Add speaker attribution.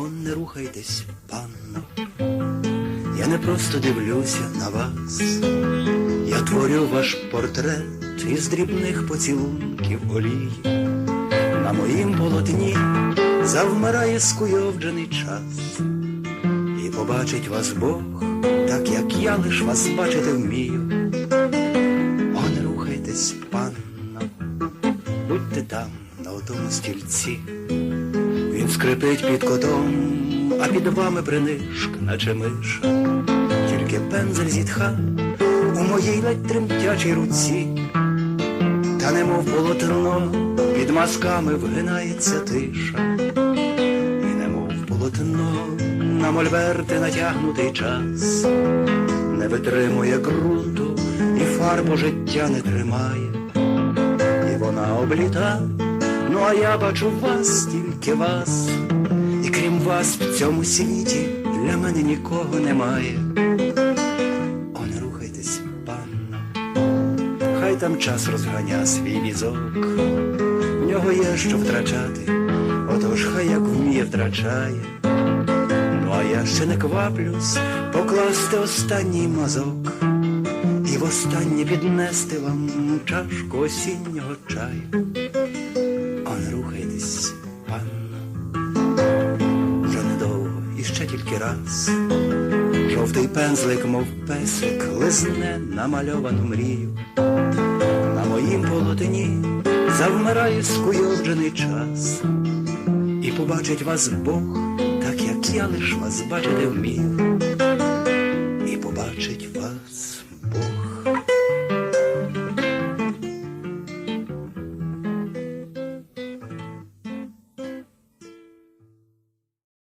Speaker 1: Он не рухайтесь, панно. Я не просто дивлюся на вас, я творю ваш портрет із дрібних поцілунків олії. На моїм полотні завмирає скуйовджений час, і побачить вас Бог, так як я лиш вас бачити вмію. О, не рухайтесь, панно, будьте там, на отому стільці. Скрипить під котом, а під вами принишк, наче миша. Тільки пензель зітха у моїй ледь тремтячій руці, та немов полотно під мазками вгинається тиша, і немов полотно на мольберти натягнутий час, не витримує ґрунту, і фарбу життя не тримає, і вона обліта, ну а я бачу вас, тільки вас, і крім вас в цьому світі для мене нікого немає. О, не рухайтесь, панно, хай там час розганя свій візок, в нього є що втрачати, отож хай як вміє втрачає. Ну а я ще не кваплюсь покласти останній мазок і востаннє піднести вам чашку осіннього чаю. О, рухайтесь, панно, вже недовго, і ще тільки раз. Жовтий пензлик, мов песик, лизне намальовану мрію. На моїм полотні завмирає скуйовджений час, і побачить вас Бог, так як я лиш вас бачити вмію.